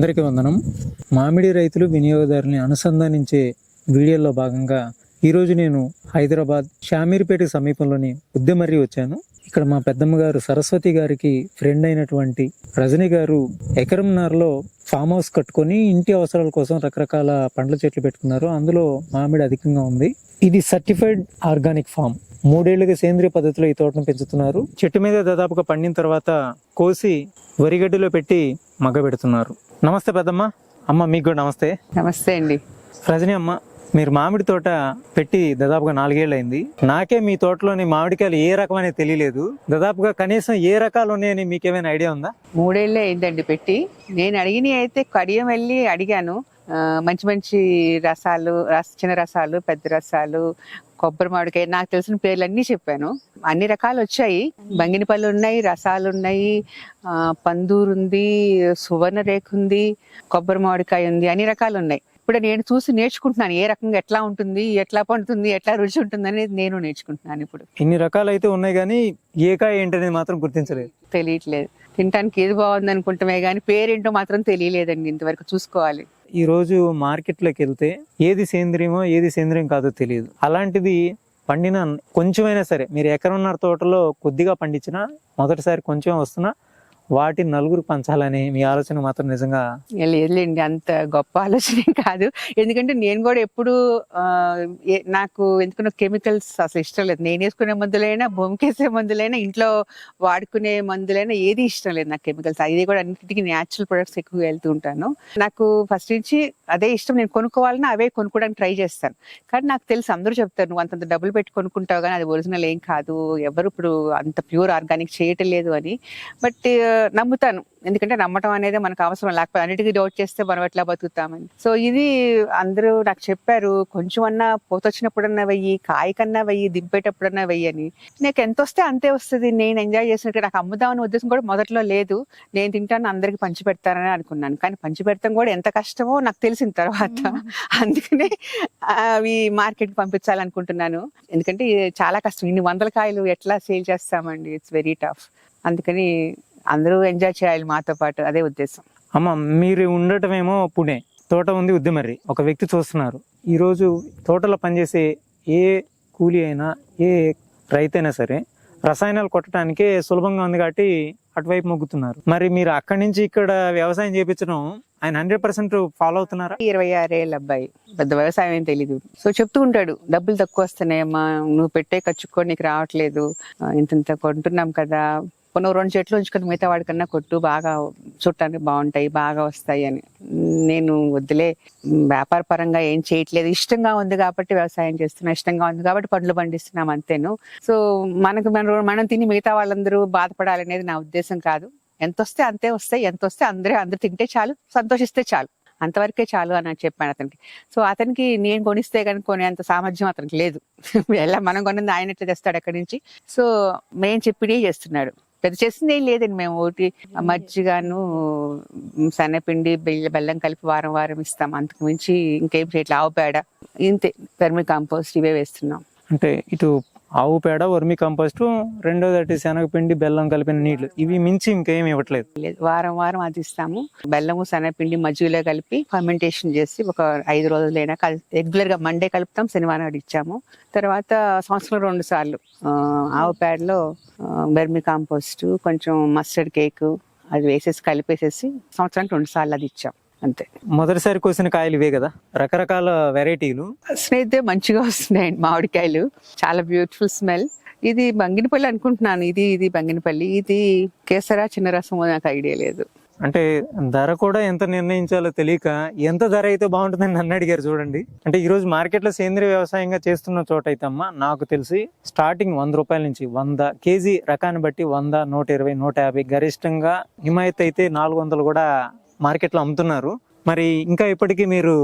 అందరికీ వందనం. మామిడి రైతులు వినియోగదారుని అనుసంధానించే వీడియోలో భాగంగా ఈరోజు నేను హైదరాబాద్ షామీర్పేట సమీపంలోని ఉద్దెమర్రి వచ్చాను. ఇక్కడ మా పెద్దమ్మ గారు సరస్వతి గారికి ఫ్రెండ్ అయినటువంటి రజని గారు ఎకరంనార్లో ఫామ్ హౌస్ కట్టుకొని ఇంటి అవసరాల కోసం రకరకాల పండ్ల చెట్లు పెట్టుకున్నారు. అందులో మామిడి అధికంగా ఉంది. ఇది సర్టిఫైడ్ ఆర్గానిక్ ఫామ్ మూడేళ్ళుగా సేంద్రియ పద్ధతిలో ఈ తోటను పెంచుతున్నారు. చెట్టు మీద దాదాపుగా పండిన తర్వాత కోసి వరిగడ్డిలో పెట్టి మగ్గ పెడుతున్నారు నమస్తే పెద్దమ్మ. అమ్మ మీకు కూడా నమస్తే. నమస్తే అండి. రజని అమ్మ మీరు మామిడి తోట పెట్టి దాదాపుగా నాలుగేళ్ళు అయింది నాకే మీ తోటలోని మామిడికాయలు ఏ రకమనే తెలియలేదు. దాదాపుగా కనీసం ఏ రకాలు ఉన్నాయని మీకేమైనా ఐడియా ఉందా? మూడేళ్ళే అయిందండి పెట్టి. నేను అడిగినవి అయితే కడియం వెళ్ళి అడిగాను. మంచి మంచి రసాలు రస చిన్న రసాలు పెద్ద రసాలు కొబ్బరి మామిడికాయ నాకు తెలిసిన పేర్లు అన్నీ చెప్పాను. అన్ని రకాలు వచ్చాయి. బంగినపల్లి ఉన్నాయి రసాలు ఉన్నాయి పందూరు ఉంది సువర్ణ రేఖ ఉంది కొబ్బరి మామిడికాయ ఉంది అన్ని రకాలు ఉన్నాయి. ఇప్పుడు నేను చూసి నేర్చుకుంటున్నాను ఏ రకంగా ఎట్లా ఉంటుంది ఎట్లా పండుతుంది ఎట్లా రుచి ఉంటుంది అనేది నేను నేర్చుకుంటున్నాను ఇప్పుడు. ఇన్ని రకాలు అయితే ఉన్నాయి కానీ ఏ కాయ ఏంటనేది మాత్రం గుర్తించలేదు. తెలియట్లేదు. తినడానికి ఏది బాగుంది అనుకుంటామే కానీ పేరేంటో మాత్రం తెలియలేదండి ఇంతవరకు చూసుకోవాలి. ఈరోజు మార్కెట్లోకి వెళ్తే ఏది సేంద్రియమో ఏది సేంద్రియం కాదో తెలియదు. అలాంటిది పండిన కొంచెమైనా సరే మీరు ఎకరన్నర తోటలో కొద్దిగా పండించినా మొదటిసారి కొంచెం వస్తున్నా వాటిని నలుగురు పంచాలని మీ ఆలోచన మాత్రం నిజంగా లేదులేండి అంత గొప్ప ఆలోచనే కాదు. ఎందుకంటే నేను కూడా ఎప్పుడు ఏ- నాకు ఎందుకున్న కెమికల్స్ అసలు ఇష్టం లేదు. నేను వేసుకునే మందులైనా భూమికేసే మందులైనా ఇంట్లో వాడుకునే మందులైనా ఏది ఇష్టం లేదు నాకు కెమికల్స్. అది కూడా అన్నిటికీ న్యాచురల్ ప్రొడక్ట్స్ ఎక్కువ వెళ్తూ ఉంటాను. నాకు ఫస్ట్ నుంచి అదే ఇష్టం. నేను కొనుక్కోవాలన్నా అవే కొనుక్కోవడానికి ట్రై చేస్తాను. కానీ నాకు తెలుసు అందరూ చెప్తారు నువ్వు అంతంత డబ్బులు పెట్టి కొనుక్కుంటావు కానీ అది ఒరిజినల్ ఏం కాదు. ఎవరు ఇప్పుడు అంత ప్యూర్ ఆర్గానిక్ చేయటం లేదు అని. బట్ నమ్ముతాను. ఎందుకంటే నమ్మటం అనేది మనకు అవసరం. లేకపోతే అన్నిటికీ డౌట్ చేస్తే మనం ఎట్లా బతుకుతామని. సో ఇది అందరూ నాకు చెప్పారు. కొంచెం అన్నా పోతొచ్చినప్పుడన్నా వెయ్యి కాయ కన్నా వెయ్యి దింపేటప్పుడన్నా వెయ్యి అని. నాకు ఎంత వస్తే అంతే వస్తుంది. నేను ఎంజాయ్ చేసినట్టు నాకు అమ్ముదామని ఉద్దేశం కూడా మొదట్లో లేదు. నేను తింటాను అందరికి పంచి పెడతానని అనుకున్నాను. కానీ పంచి పెడతాం కూడా ఎంత కష్టమో నాకు తెలిసిన తర్వాత అందుకనే అవి మార్కెట్ పంపించాలనుకుంటున్నాను. ఎందుకంటే చాలా కష్టం. ఇన్ని వందల కాయలు ఎట్లా సేల్ చేస్తామండి? It's very tough. అందుకని అందరూ ఎంజాయ్ చేయాలి మాతో పాటు అదే ఉద్దేశం. అమ్మ మీరు ఉండటమేమో పుణే. తోట ఉంది ఉద్యమర్రి ఒక వ్యక్తి చూస్తున్నారు. ఈరోజు తోటలో పనిచేసే ఏ కూలి అయినా ఏ రైతైనా సరే రసాయనాలు కొట్టడానికే సులభంగా ఉంది కాబట్టి అటువైపు మొగ్గుతున్నారు. మరి మీరు అక్కడి నుంచి ఇక్కడ వ్యవసాయం చేపించడం ఆయన హండ్రెడ్ పర్సెంట్ ఫాలో అవుతున్నారా? ఇరవై ఆరేళ్ళ అబ్బాయి. పెద్ద వ్యవసాయం ఏం తెలీదు. సో చెప్తూ ఉంటాడు డబ్బులు తక్కువ వస్తున్నాయమ్మా. నువ్వు పెట్టే ఖర్చు కూడా నీకు రావట్లేదు. ఇంత కొంటున్నాం కదా. కొన్ని రెండు చెట్లు ఉంచుకొని మిగతా వాడికన్నా కొట్టు బాగా చుట్టానికి బాగుంటాయి బాగా వస్తాయి అని. నేను వద్దులే వ్యాపార పరంగా ఏం చేయట్లేదు. ఇష్టంగా ఉంది కాబట్టి వ్యవసాయం చేస్తున్నా ఇష్టంగా ఉంది కాబట్టి పండ్లు పండిస్తున్నాం అంతేను. సో మనకు మనం మనం తిని మిగతా వాళ్ళందరూ బాధపడాలనేది నా ఉద్దేశం కాదు. ఎంత వస్తే అంతే వస్తాయి ఎంత వస్తే అందరూ అందరూ తింటే చాలు సంతోషిస్తే చాలు. అంతవరకే చాలు అని చెప్పాను అతనికి. సో అతనికి నేను కొనిస్తే కనుక కొనేంత సామర్థ్యం అతనికి లేదు. ఎలా మనం కొన్నది ఆయన ఎట్లా తెస్తాడు అక్కడి నుంచి? సో మేము చెప్పినే చేస్తున్నాడు. పెద్ద చేసింది ఏం లేదండి. మేము ఒకటి మజ్జిగను సన్నపిండి బెల్ల బెల్లం కలిపి వారం వారం ఇస్తాం. అంతకు మించి ఇంకేం చేయట్లేదు ఆవు పేడ ఇంతే. పెర్మి కాంపోస్ట్ ఇవే వేస్తున్నాం. అంటే ఇటు ఆవు పేడ వర్మి కంపోస్ట్ రెండోది అటు శనగపిండి బెల్లం కలిపిన నీళ్ళు. ఇవి మించి ఇంకేం ఇవ్వట్లేదు. వారం వారం అది ఇస్తాము. బెల్లము శనగపిండి మజ్జిగలో కలిపి ఫర్మెంటేషన్ చేసి ఒక ఐదు రోజులైనా రెగ్యులర్గా మండే కలుపుతాం శనివారం ఇచ్చాము. తర్వాత సంవత్సరం రెండు సార్లు ఆవు పేడలో బెర్మి కాంపోస్ట్ కొంచెం మస్టర్డ్ కేక్ అది వేసేసి కలిపేసేసి సంవత్సరానికి రెండు సార్లు అది ఇచ్చాం. అంతే. మొదటిసారి కోసిన కాయలు ఇవే కదా? రకరకాల వెరైటీలు. స్నేహితే మంచిగా వస్తున్నాయండి మామిడికాయలు. చాలా బ్యూటిఫుల్ స్మెల్ ఇది బంగినపల్లి అనుకుంటున్నాను. ఇది ఇది బంగినపల్లి. ఇది కేసరా చిన్న రసమో నాకు ఐడియా లేదు. అంటే ధర కూడా ఎంత నిర్ణయించాలో తెలియక ఎంత ధర అయితే బాగుంటుందని నన్ను అడిగారు చూడండి. అంటే ఈ రోజు మార్కెట్లో సేంద్రియ వ్యవసాయంగా చేస్తున్న చోట అయితే అమ్మా నాకు తెలిసి స్టార్టింగ్ వంద రూపాయల నుంచి వంద కేజీ రకాన్ని బట్టి వంద నూట ఇరవై నూట యాభై గరిష్టంగా హిమాయత్ అయితే నాలుగు వందలు కూడా మార్కెట్లో అమ్ముతున్నారు. మరి ఇంకా ఇప్పటికీ మీరు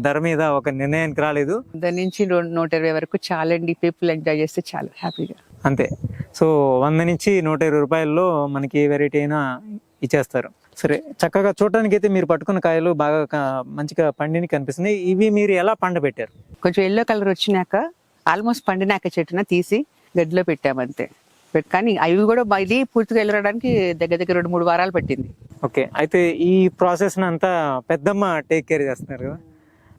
ధర మీద ఒక నిర్ణయానికి రాలేదు. దాని నుంచి నూట ఇరవై వరకు చాలండి. పీపుల్ ఎంజాయ్ చేస్తే చాలు. హ్యాపీగా. అంతే. సో వంద నుంచి నూట ఇరవై రూపాయల్లో మనకి ఏ వెరైటీ అయినా ఇచ్చేస్తారు. సరే చక్కగా చూడటానికి అయితే మీరు పట్టుకున్న కాయలు బాగా మంచిగా పండిని కనిపిస్తున్నాయి. ఇవి మీరు ఎలా పండబెట్టారు కొంచెం ఎల్లో కలర్ వచ్చినాక ఆల్మోస్ట్ పండినాక చెట్టున తీసి గడ్డిలో పెట్టామంతే. పెట్టి కానీ అవి కూడా ఇది పూర్తిగా వెళ్ళడానికి దగ్గర దగ్గర రెండు మూడు వారాలు పట్టింది. ఓకే. అయితే ఈ ప్రాసెస్ అంతా పెద్దమ్మ టేక్ కేర్ చేస్తున్నారు కదా?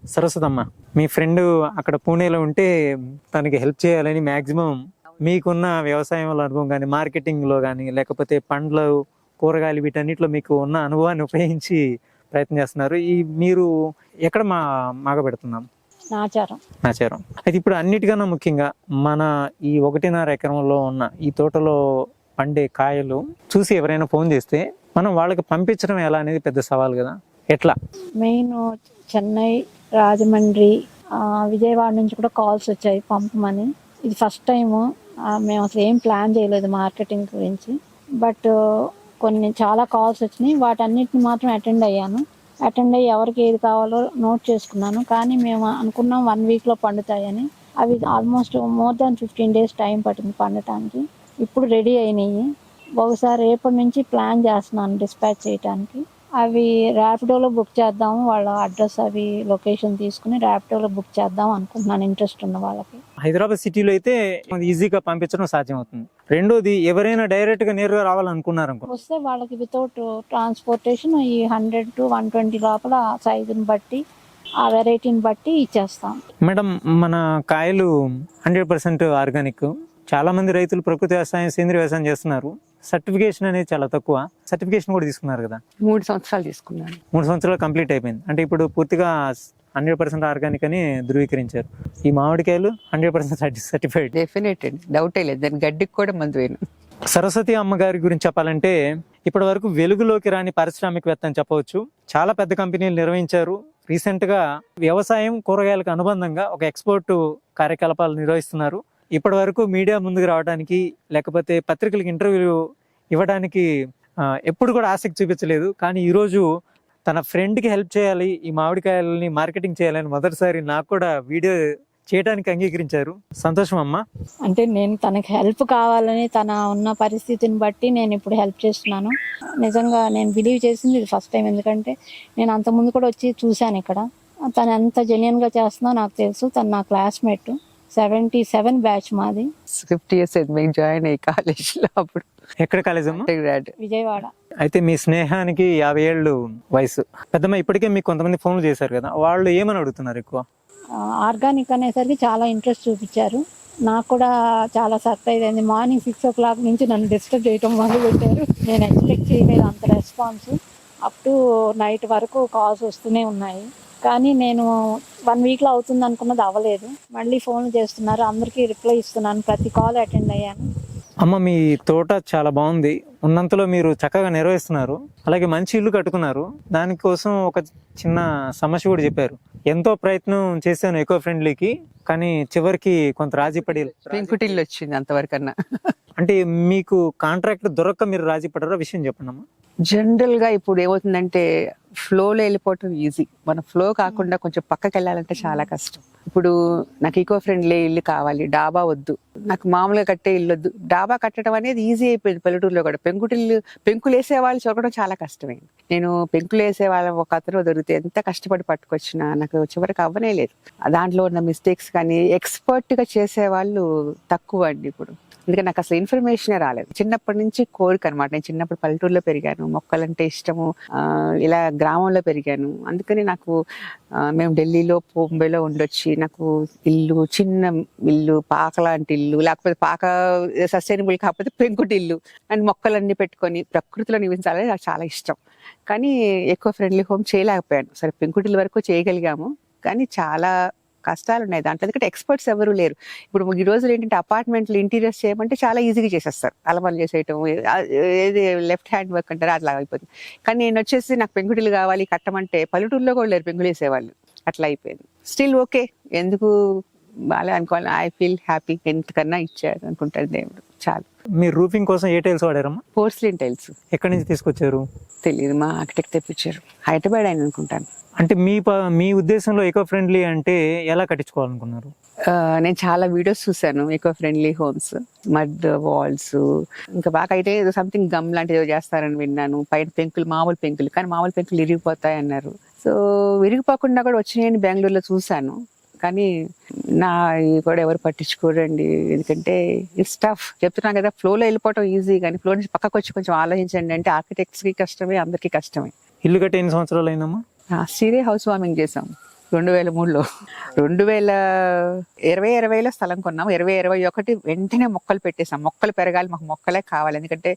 సరస్వతమ్మ మీ ఫ్రెండ్ అక్కడ పూణేలో ఉంటే తనకి హెల్ప్ చేయాలని మాక్సిమం మీకున్న వ్యవసాయంలో అనుభవం కానీ మార్కెటింగ్లో కానీ లేకపోతే పండ్లు కూరగాయలు వీటన్నిటిలో మీకు ఉన్న అనుభవాన్ని ఉపయోగించి ప్రయత్నం చేస్తున్నారు. ఈ మీరు ఎక్కడ మా మాగ పెడుతున్నాం నాచారం. నాచారం. అయితే ఇప్పుడు అన్నిటికన్నా ముఖ్యంగా మన ఈ ఒకటిన్నర ఎకరంలో ఉన్న ఈ తోటలో పండే కాయలు చూసి ఎవరైనా ఫోన్ చేస్తే మనం వాళ్ళకి పంపించడం ఎలా అనేది పెద్ద సవాల్ కదా. ఎట్లా? మెయిన్ చెన్నై రాజమండ్రి విజయవాడ నుంచి కూడా కాల్స్ వచ్చాయి పంపమని. ఇది ఫస్ట్ టైం మేము అసలు ఏం ప్లాన్ చేయలేదు మార్కెటింగ్ గురించి. బట్ కొన్ని చాలా కాల్స్ వచ్చినాయి. వాటన్నిటిని మాత్రం అటెండ్ అయ్యాను. అటెండ్ అయ్యి ఎవరికి ఏది కావాలో నోట్ చేసుకున్నాను. కానీ మేము అనుకున్నాం వన్ వీక్లో పండుతాయని. అవి almost more than fifteen days time పట్టింది పండటానికి. ఇప్పుడు రెడీ అయినాయి. బహుశా రేపటి నుంచి ప్లాన్ చేస్తున్నాను డిస్పాచ్ చేయడానికి అవి ర్యాపిడోలో బుక్ చేద్దాము. వాళ్ళ అడ్రస్ అవి లొకేషన్ తీసుకుని ర్యాపిడోలో బుక్ చేద్దాం అనుకుంటున్నాను. ఇంట్రెస్ట్ ఉన్న వాళ్ళకి. హైదరాబాద్ సిటీలో అయితే ఈజీగా పంపించడం సాధ్యం అవుతుంది రెండోది ఎవరైనా డైరెక్ట్గా నేరుగా రావాలనుకున్నారు వస్తే వాళ్ళకి వితౌట్ ట్రాన్స్పోర్టేషన్ ఈ హండ్రెడ్ టు వన్ ట్వంటీ లోపల సైజుని బట్టి ఆ వెరైటీని బట్టి ఇచ్చేస్తాం. మేడం మన కాయలు హండ్రెడ్ పర్సెంట్ ఆర్గానిక్ చాలా మంది రైతులు ప్రకృతి వ్యవసాయం సేంద్రీయ వ్యవసాయం చేస్తున్నారు. సర్టిఫికేషన్ అనేది చాలా తక్కువ. సర్టిఫికేషన్ కూడా తీసుకున్నారు కదా? మూడు సంవత్సరాలు తీసుకున్నాను. మూడు సంవత్సరాలు కంప్లీట్ అయిపోయింది. అంటే ఇప్పుడు పూర్తిగా హండ్రెడ్ పర్సెంట్ ఆర్గానిక్ అని ధృవీకరించారు. ఈ మామిడికాయలు హండ్రెడ్ పర్సెంట్ సర్టిఫైడ్. డెఫినెట్ డౌటే లేదు. దాని గడ్డికి కూడా మందు వేయను. సరస్వతి అమ్మగారి గురించి చెప్పాలంటే ఇప్పటి వరకు వెలుగులోకి రాని పారిశ్రామికవేత్త అని చెప్పవచ్చు. చాలా పెద్ద కంపెనీలు నిర్వహించారు. రీసెంట్గా వ్యవసాయం కూరగాయలకు అనుబంధంగా ఒక ఎక్స్పోర్ట్ కార్యకలాపాలు నిర్వహిస్తున్నారు. ఇప్పటి వరకు మీడియా ముందుకు రావడానికి లేకపోతే పత్రికలకు ఇంటర్వ్యూలు ఇవ్వడానికి ఎప్పుడు కూడా ఆసక్తి చూపించలేదు. కానీ ఈరోజు తన ఫ్రెండ్కి హెల్ప్ చేయాలి ఈ మామిడికాయలని మార్కెటింగ్ చేయాలని మొదటిసారి నాకు కూడా వీడియో చేయడానికి అంగీకరించారు. సంతోషం అమ్మా. అంటే నేను తనకి హెల్ప్ కావాలని తన ఉన్న పరిస్థితిని బట్టి నేను ఇప్పుడు హెల్ప్ చేస్తున్నాను. నిజంగా నేను బిలీవ్ చేసింది ఇది ఫస్ట్ టైం ఎందుకంటే నేను అంతకుముందు కూడా వచ్చి చూశాను ఇక్కడ. తను ఎంత జెన్యున్గా చేస్తుందో నాకు తెలుసు. తను నా క్లాస్మేట్ సెవెంటీ సెవెన్ బ్యాచ్ మాది. ఫిఫ్టీ ఇయర్స్ జాయిన్ అయ్యి కాలేజీలో అప్పుడు. ఎక్కడ కాలేజ్ అమ్మా విజయవాడ. అయితే మీ స్నేహానికి యాభై ఏళ్ళు వయసు. పెద్దమ్మ ఇప్పటికే మీకు కొంతమంది ఫోన్లు చేశారు కదా వాళ్ళు ఏమని అడుగుతున్నారు ఎక్కువ? ఆర్గానిక్ అనేసరికి చాలా ఇంట్రెస్ట్ చూపించారు. నాకు కూడా చాలా సర్ప్రైజ్ అయింది. మార్నింగ్ సిక్స్ ఓ క్లాక్ నుంచి నన్ను డిస్టర్బ్ చేయడం మొదలు పెట్టారు. నేను ఎక్స్పెక్ట్ చేయలేదు అంత రెస్పాన్స్. అప్ టు నైట్ వరకు కాల్స్ వస్తూనే ఉన్నాయి. కానీ నేను వన్ వీక్లో అవుతుంది అనుకున్నది అవ్వలేదు. మళ్ళీ ఫోన్ చేస్తున్నారు. అందరికీ రిప్లై ఇస్తున్నాను. ప్రతి కాల్ అటెండ్ అయ్యాను. అమ్మ మీ తోట చాలా బాగుంది. ఉన్నంతలో మీరు చక్కగా నిర్వహిస్తున్నారు. అలాగే మంచి ఇల్లు కట్టుకున్నారు. దానికోసం ఒక చిన్న సమస్య కూడా చెప్పారు. ఎంతో ప్రయత్నం చేశాను ఎకో ఫ్రెండ్లీకి కానీ చివరికి కొంత రాజీ పడి పెంకుటిల్లు వచ్చింది అంతవరకన్నా. అంటే మీకు కాంట్రాక్ట్ దొరక్క మీరు రాజీ పడారో? విషయం చెప్పండి అమ్మా జనరల్గా ఇప్పుడు ఏమవుతుందంటే ఫ్లోలో వెళ్ళిపోవటం ఈజీ. మన ఫ్లో కాకుండా కొంచెం పక్కకి వెళ్ళాలంటే చాలా కష్టం. ఇప్పుడు నాకు ఈకో ఫ్రెండ్లీ ఇల్లు కావాలి డాబా వద్దు. నాకు మామూలుగా కట్టే ఇల్లు వద్దు. డాబా కట్టడం అనేది ఈజీ అయిపోయింది పల్లెటూరులో కూడా. పెంకుటిల్లు పెంకులు వేసే వాళ్ళు చూడడం చాలా కష్టమైంది. నేను పెంకులు వేసే వాళ్ళ ఒక అతను దొరికితే ఎంత కష్టపడి పట్టుకొచ్చినా నాకు చివరికి అవ్వనే లేదు. దాంట్లో ఉన్న మిస్టేక్స్ కానీ ఎక్స్పర్ట్గా చేసే వాళ్ళు తక్కువ అండి ఇప్పుడు. ఎందుకంటే నాకు అసలు ఇన్ఫర్మేషనే రాలేదు. చిన్నప్పటి నుంచి కోరిక అనమాట నేను చిన్నప్పుడు పల్లెటూరులో పెరిగాను. మొక్కలంటే ఇష్టము. ఇలా గ్రామంలో పెరిగాను. అందుకని నాకు మేము ఢిల్లీలో బొంబేలో ఉండొచ్చి. నాకు ఇల్లు చిన్న ఇల్లు పాక లాంటి ఇల్లు లేకపోతే పాక సస్టైనబుల్ కాకపోతే పెంకుటి ఇల్లు అండ్ మొక్కలన్నీ పెట్టుకొని ప్రకృతిలో నివసించాలని నాకు చాలా ఇష్టం. కానీ ఎక్కువ ఫ్రెండ్లీ హోమ్ చేయలేకపోయాను. సరే పెంకుటిల్లు వరకు చేయగలిగాము. కానీ చాలా కష్టాలు ఉన్నాయి దాంట్లో. ఎందుకంటే ఎక్స్పర్ట్స్ ఎవరు లేరు. ఇప్పుడు ఈ రోజులు ఏంటంటే అపార్ట్మెంట్లు ఇంటీరియర్స్ చేయమంటే చాలా ఈజీగా చేసేస్తారు. అలమలు చేసేయటం ఏది లెఫ్ట్ హ్యాండ్ వర్క్ అంటారు అట్లా అయిపోతుంది. కానీ నేను వచ్చేసి నాకు పెంకుటిల్లు కావాలి కట్టమంటే పల్లెటూరులో కూడా లేరు పెంకులు వేసేవాళ్ళు. అట్లా అయిపోయింది. స్టిల్ ఓకే ఎందుకు బాగా అనుకోవాలి. ఐ ఫీల్ హ్యాపీ ఎంతకన్నా ఇచ్చారు అనుకుంటారు దేవుడు. చాలు. మీరు రూఫింగ్ కోసం ఏ టైల్స్ వాడారమ్మా? Porcelain tiles. ఎక్కడి నుంచి తీసుకొచ్చారు? తెలియదు మా ఆర్కిటెక్ట్ తెప్పించారు. హైదరాబాద్ ఆయన అనుకుంటాను. అంటే మీ మీ ఉద్దేశంలో ఎకో ఫ్రెండ్లీ అంటే ఎలా కట్టించుకోవాలనుకున్నారు? నేను చాలా వీడియోస్ చూసాను eco friendly homes mud walls ఇంకా బాగా అయితే ఏదో సంథింగ్ గమ్ లాంటిది చేస్తారని విన్నాను. పైన పెంకులు మామూలు పెంకులు కానీ మామూలు పెంకులు విరిగిపోతాయి అన్నారు సో విరిగిపోకుండా కూడా వచ్చినాయని బెంగళూరులో చూశాను. కానీ నా ఇది కూడా ఎవరు పట్టించుకోరండి. ఎందుకంటే ఇట్స్ టఫ్ చెప్తున్నాను కదా ఫ్లోలో వెళ్ళిపోవటం ఈజీ కానీ ఫ్లో నుంచి పక్కకు వచ్చి కొంచెం ఆలోచించండి అంటే architects కి కష్టమే అందరికీ కష్టమే. ఇల్లు కట్టి ఎన్ని సంవత్సరాలు అయిందమ్మా? ఇయరే హౌస్ వార్మింగ్ చేసాం రెండు వేల మూడులో. రెండు వేల ఇరవై ఇరవైలో స్థలం కొన్నాం. ఇరవై ఇరవై ఒకటి వెంటనే మొక్కలు పెట్టేసాం మొక్కలు పెరగాలి మాకు మొక్కలే కావాలి. ఎందుకంటే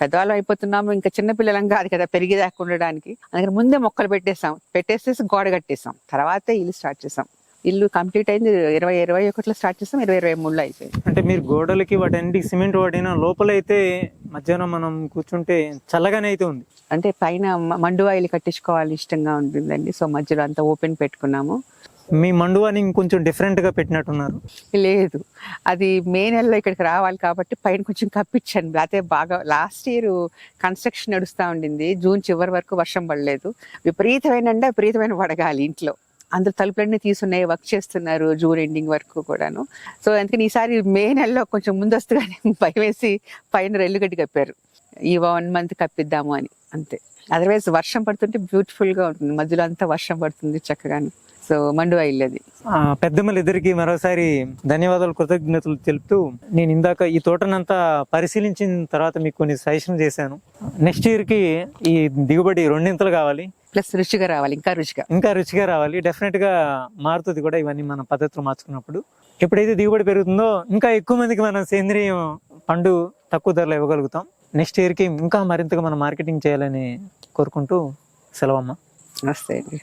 పెద్దవాళ్ళం అయిపోతున్నాము ఇంకా చిన్న పిల్లలం కాదు కదా పెరిగేదాకా ఉండడానికి. అందుకని ముందే మొక్కలు పెట్టేసాం పెట్టేసేసి గోడ కట్టేసాం తర్వాతే ఇల్లు స్టార్ట్ చేసాం ఇల్లు కంప్లీట్ అయింది ఇరవై ఇరవై ఒకటిలో స్టార్ట్ చేసాం ఇరవై ఇరవై మూడులో అయిపోయింది. అంటే మీరు గోడలకి వాటన్నిటికి సిమెంట్ వాడిన లోపలైతే మధ్యాహ్నం మనం కూర్చుంటే చల్లగానే అయితే ఉంది. అంటే పైన మండువాయిలు కట్టించుకోవాలి ఇష్టంగా ఉంటుందండి. సో మధ్యలో అంతా ఓపెన్ పెట్టుకున్నాము. మీ మండువాని ఇంకొంచెం డిఫరెంట్గా పెట్టినట్టున్నారు. లేదు. అది మే నెలలో ఇక్కడికి రావాలి కాబట్టి పైన కొంచెం కప్పించాను లేకపోతే బాగా లాస్ట్ ఇయర్ కన్స్ట్రక్షన్ నడుస్తూ ఉండింది. జూన్ చివరి వరకు వర్షం పడలేదు. విపరీతమైన విపరీతమైన వడగాలి ఇంట్లో. అందులో తలుపులన్నీ తీసున్నాయి వర్క్ చేస్తున్నారు జూన్ ఎండింగ్ వరకు కూడాను. సో అందుకని ఈసారి మే నెలలో కొంచెం ముందస్తుగానే భయం వేసి పైన రెల్లుగడ్డి కప్పారు. ఈ వన్ మంత్ కప్పిద్దాము అని అంతే. అదర్వైజ్ వర్షం పడుతుంటే బ్యూటిఫుల్గా ఉంటుంది. మధ్యలో అంతా వర్షం పడుతుంది చక్కగాను. సో మండువా ఇల్లు అది. పెద్దమ్మలు ఇద్దరికి మరోసారి ధన్యవాదాలు కృతజ్ఞతలు తెలుపుతూ నేను ఇందాక ఈ తోటనంతా పరిశీలించిన తర్వాత మీకు కొన్ని సజెషన్ చేశాను. నెక్స్ట్ ఇయర్కి ఈ దిగుబడి రెండింతలు కావాలి. ప్లస్ రుచిగా రావాలి ఇంకా రుచిగా. ఇంకా రుచిగా రావాలి. డెఫినెట్గా మారుతుంది కూడా ఇవన్నీ మన పద్ధతులు మార్చుకున్నప్పుడు. ఎప్పుడైతే దిగుబడి పెరుగుతుందో ఇంకా ఎక్కువ మందికి మనం సేంద్రియం పండు తక్కువ ధరలో ఇవ్వగలుగుతాం. నెక్స్ట్ ఇయర్కి ఇంకా మరింతగా మనం మార్కెటింగ్ చేయాలని కోరుకుంటూ సెలవమ్మ. నమస్తే అండి.